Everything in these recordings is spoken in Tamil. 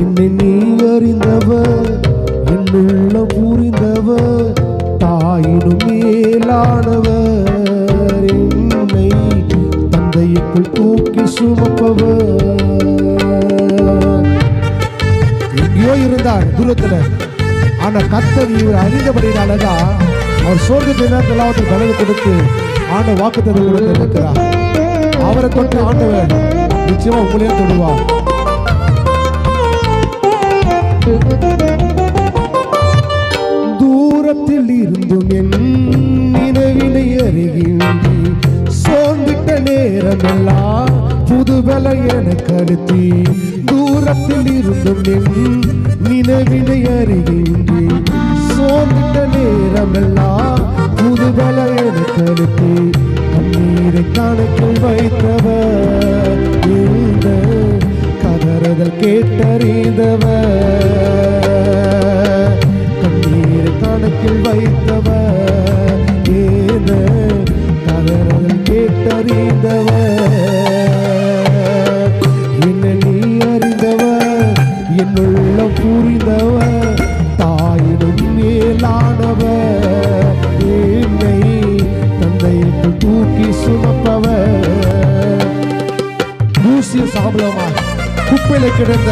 என்னை நீ அறிந்தவர் என்னுள்ள புரிந்தவர் தாயினும் மேலானவர். என்னை தந்தையுக்குள் தூக்கி சுமப்பவர். எங்கேயோ இருந்தார் தூரத்துல. ஆனால் கத்தர் இவர் அறிந்தபடினாலதான் அவர் சோர்ந்து நேரத்தில் அவருக்கு பலன் கொடுத்து ஆண்ட வாக்குத்தத்தை கொடுத்து இருக்கிறார். அவரை தொட்டு ஆண்டவர் நிச்சயமா உங்களையே தொடுவார். தூரத்தில் இருந்தும் என் நினைவினை அறிகின்றி. சோர்ந்துட்ட நேரமெல்லாம் புதுபல எனக்கு அழுத்தி தூரத்தில் இருந்தும் என் நினைவினை அறிகின்றி. வைத்தவர் ஏத கதறல் கேட்டறிந்தவர். என்ன நீ அறிந்தவர் என்னுள்ள புரிந்தவர் தாயினும் மேலானவர். என்னை தந்தைக்கு தூக்கி சுமப்பவர். தூசிய சாம்பலமாய் குப்பையில கிடந்த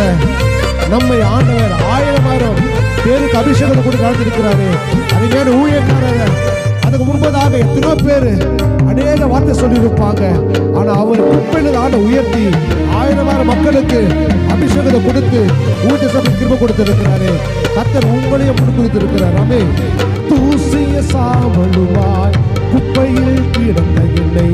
நம்மை ஆண்டவர் ஆயிரம் ஆயிரம் பேருக்கு அபிஷேகத்தை கூட நடத்திருக்கிறாரு அருமையான ஊழியக்காரர் அதுக்கு முன்பதாக எத்தனோ பேர் அநேக வார்த்தை சொல்லியிருப்பாங்க. ஆனா அவர் குப்பையில ஆண்டை உயர்த்தி ஆயிரம் ஆயிரம் மக்களுக்கு அபிஷேகத்தை கொடுத்து ஊட்ட சபை கிருப கொடுத்திருக்கிறாரு. கத்தர் உங்களையும் முன் கொடுத்திருக்கிறார் அமே தூசிய சாம்பலுமாய் குப்பையில் கிடந்த என்னை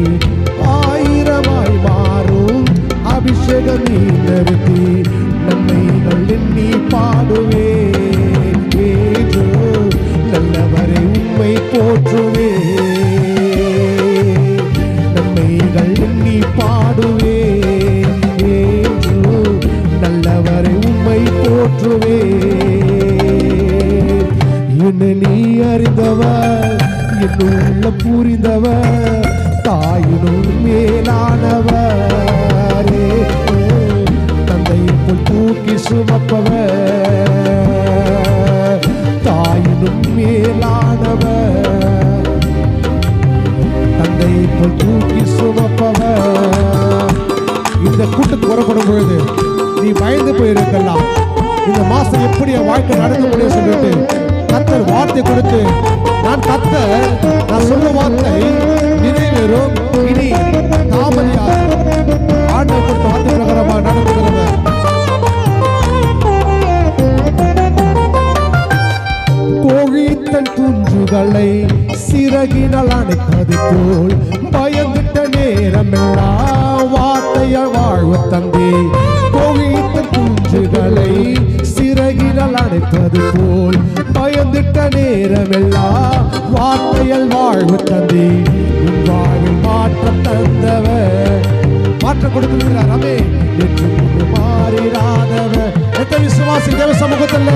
என்னை நீ அறிந்தவர் என்னுள்ள புரிந்தவர் தாயினும் மேலானவரே. தந்தையை போல் தூக்கி சுமப்பவர் தாயினும் மேலானவர். தந்தையை போல் தூக்கி சுமப்பவர். இந்த கூட்டத்துக்கு வரப்படும் பொழுது நீ பயந்து போயிருக்கலாம். இந்த மாசம் எப்படி என் வாழ்க்கை நடந்து முடியும் சொல்லிட்டு கத்தர் வார்த்தை கொடுத்து நான் கத்த நான் சொல்ல வார்த்தை நிறைவேறும். இனி தாமதியாது ஆண்டவர் கொடுத்த வார்த்தை பிரகாரமா நடந்துகிறவர் கோழி தன் குஞ்சுகளை சிறகினால் அணைப்பது போல் பயந்துட்ட நேரமெல்லாம் வார்த்தைய வாழ்வு தந்தே அணைப்பது போல் பயந்துட்ட நேரமெல்லாம் வார்த்தையில் வாழ்வு தந்தி. உன் வாழ்வில் மாற்றம் தந்தவர் மாற்றம் கொடுத்திருக்கிறார் அமே என்று மாறிடாதவர் எத்தனை விசுவாசி தேவ சமூகத்தில்?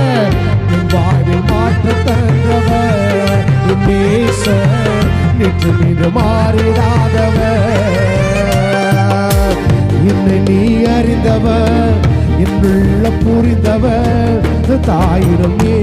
உன் வாழ்வில் மாற்றம் தந்தவர் உன் நேசர் நேற்று மீது மாறிடாதவர் என்னை நீ அறிந்தவர் என்னுள்ள புரிந்தவர் தாயிரம் மேலானவர்